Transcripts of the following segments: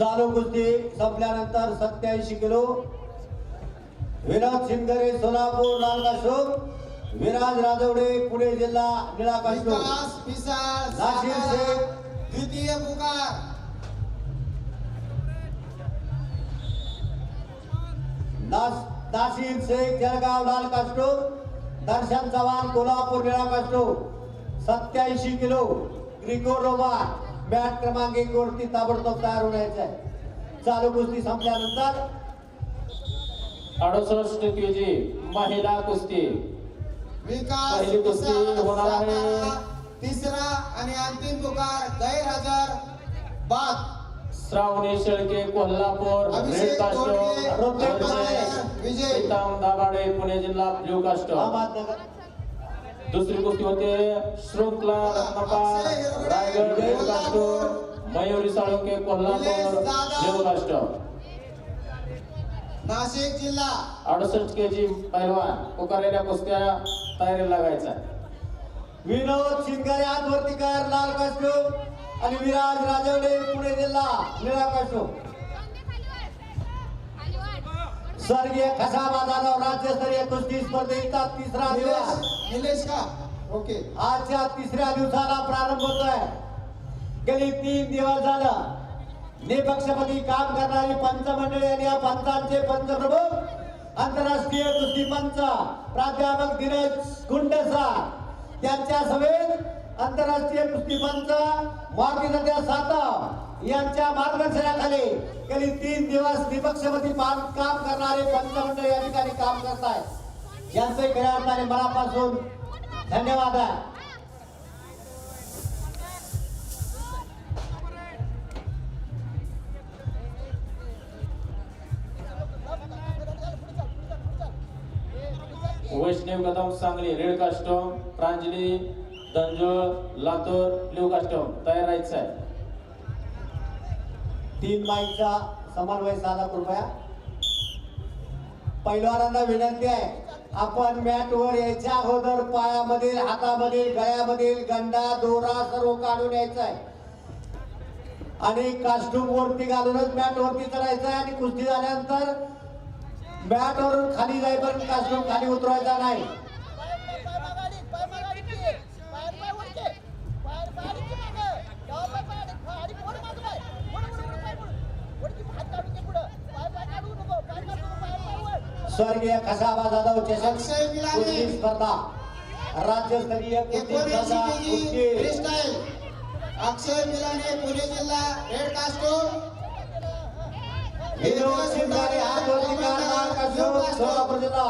चालू कुस्ती संपल्यानंतर सत्याऐंशी किलो. विनोद शिंदरे सोलापूर लाल काशोक विराज राजवडे पुणे जिल्हा निळा काशोक नाशिक शेख. द्वितीय पुकार. नास नाशिक शेख जळगाव लाल कास्टोक दर्शन चव्हाण कोल्हापूर निळा कास्टोक सत्याऐंशी किलो. ग्रिकोरोवा बॅट क्रमांक एक वरती ताबडतोब तयार होण्याचा आहे. चालू कुस्ती संपल्यानंतर अडुसष्ट के जी महिला कुस्ती. विकास पहिली कुस्ती पिसाळ, होणार आहे. सातारा, तिसरा आणि अंतिम पुकार गैरहजर बाद. श्रावणी शेळके कोल्हापूर रेड कास्टो विजय. दाभाडे पुणे जिल्हा ब्ल्यू कास्टो अहमदनगर दुसरी कुस्ती होते श्रृंखला रत्नपाल रायगड कास्टो कोल्हापूर. मयुरी साळुंके कोल्हापूर कास्टो नाशिक जिल्हा. अडुसष्ट के जी पैलवान पुकारलेल्या कुस्त्या तयारी लागायचा. विनोद शिंगारे आजवरती कर लाल कास्टोक आणि विराज राजवडे पुणे जिल्हा निळा कास्टोक स्वर्गीय खसाबा जाधव राज्यस्तरीय कुस्ती स्पर्धेचा तिसरा दिवस. निलेश का? ओके. आजच्या तिसऱ्या दिवसाला प्रारंभ होतोय. गेली तीन दिवस झालं. निपक्षपती काम करणारी पंच मंडळी आणि या पंचांचे पंचप्रमुख आंतरराष्ट्रीय कुस्ती पंच प्राध्यापक दिनेश गुंडसा यांच्या सभेत आंतरराष्ट्रीय कुस्ती पंच मारुती नद्या सातव यांच्या मार्गदर्शनाखाली गेली तीन दिवस निपक्षपती काम करणारे पंच अधिकारी या ठिकाणी काम करत आहेत. यांचे खऱ्या अर्थाने मनापासून धन्यवाद आहे. Vaishnav Kadam Sangli red costume Pranjali Tanjore Latur blue costume तयार राहायचं आहे तीन माईकचा समन्वय साधा कृपया. पहिलवानांना विनंती आहे आपण मॅट वर यायच्या अगोदर पायामधील हातामधील गळ्यामधील गंडा दोरा सर्व काढून यायचं आहे. आणि कास्ट्यूम वरती घालूनच मॅट वरती चढायचं आहे आणि कुस्ती झाल्यानंतर मॅट वरून खाली जाईपर्यंत कास्ट्यूम खाली उतरायचा नाही. स्वर्गीय खसाबा जाधव चषक स्पर्धा राज्यस्तरीय अक्षय मिलाने पुणे जिल्हा रेड जिल्हा.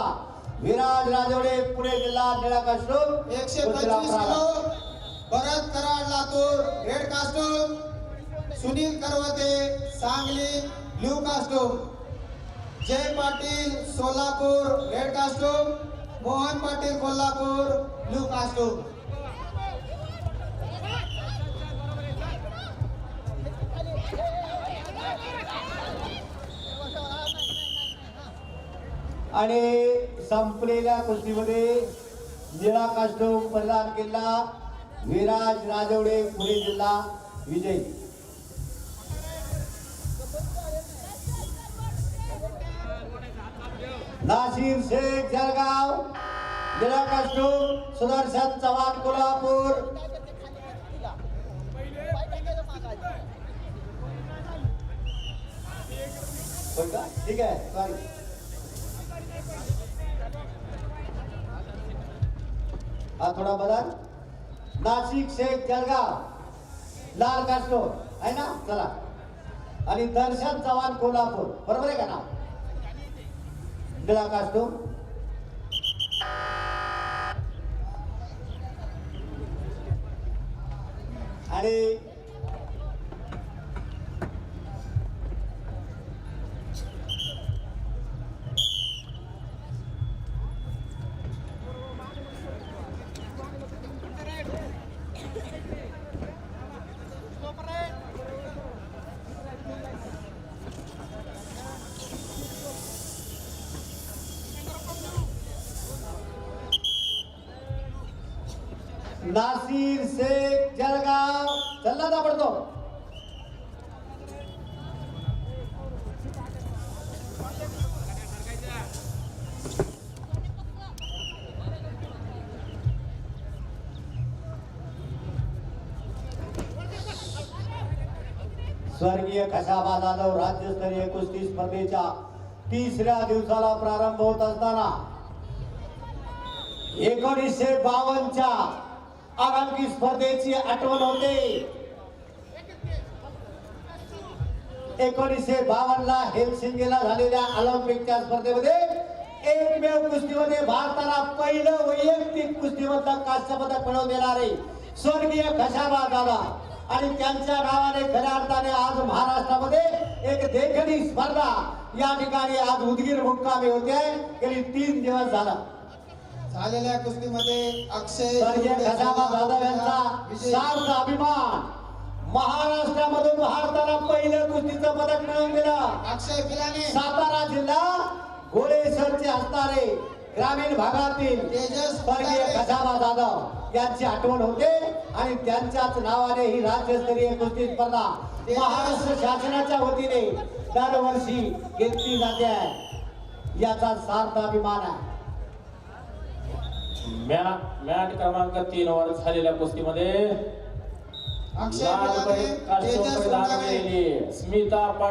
विराज राजवडे पुणे जिल्हा निळा काश्यप एकशे पंचवीस kilo Bharat Karad Latur red costume Sunil Karvate Sangli blue costume Jay Patil Solapur red costume Mohan Patil Kolhapur blue costume. आणि संपलेल्या कुस्तीमध्ये निळा कास्टूम परिधान केला विराज राजवडे पुणे जिल्हा विजयी. नाशिर शेख जळगाव निराकाष्टू सुदर्शन चव्हाण कोल्हापूर. का? ठीक आहे सॉरी हा थोडा बदल. नाशिक शेख जळगाव लाल काष्टो. आहे ना? चला. आणि दर्शन चव्हाण कोल्हापूर. बरोबर आहे का ना नाव निळा कास्टो आणि नाशिक शेख जलगाव चलना था पड़तो स्वर्गीय कशाबा जाधव राज्यस्तरीय कुस्ती स्पर्धेच्या तिसऱ्या दिवसाला प्रारंभ होत असताना एकोणीसशे बावनच्या आगामी स्पर्धेची आठवण होते. एकोणीसशे बावन्न ला हेलसिंगीला झालेल्या ऑलिम्पिकच्या स्पर्धेमध्ये एकमेव कुस्तीमध्ये भारताला पहिलं वैयक्तिक कुस्तीमधलं कांस्य पदक मिळवून देणारे स्वर्गीय खशाबा दादा आणि त्यांच्या नावाने खऱ्या अर्थाने आज महाराष्ट्रामध्ये एक देखणी स्पर्धा या ठिकाणी आज उदगीर मुक्कामी होते. गेली तीन दिवस झाला. झालेल्या कुस्तीमध्ये अक्षय यांचा अभिमान. महाराष्ट्रामधून भारताला पहिलं कुस्तीचं पदक मिळवून दिलं. अक्षय पिलाने सातारा जिल्हा घोडेसरचे असणारे ग्रामीण भागातील स्वर्गीय. खजाबा जाधव यांची आठवण होते आणि त्यांच्याच नावाने ही राज्यस्तरीय कुस्ती स्पर्धा महाराष्ट्र शासनाच्या वतीने दरवर्षी घेतली जाते. याचा सार्थ अभिमान आहे. मॅ मॅट क्रमांक तीन वर झालेल्या कुस्तीमध्ये लाल. केलेली स्मिता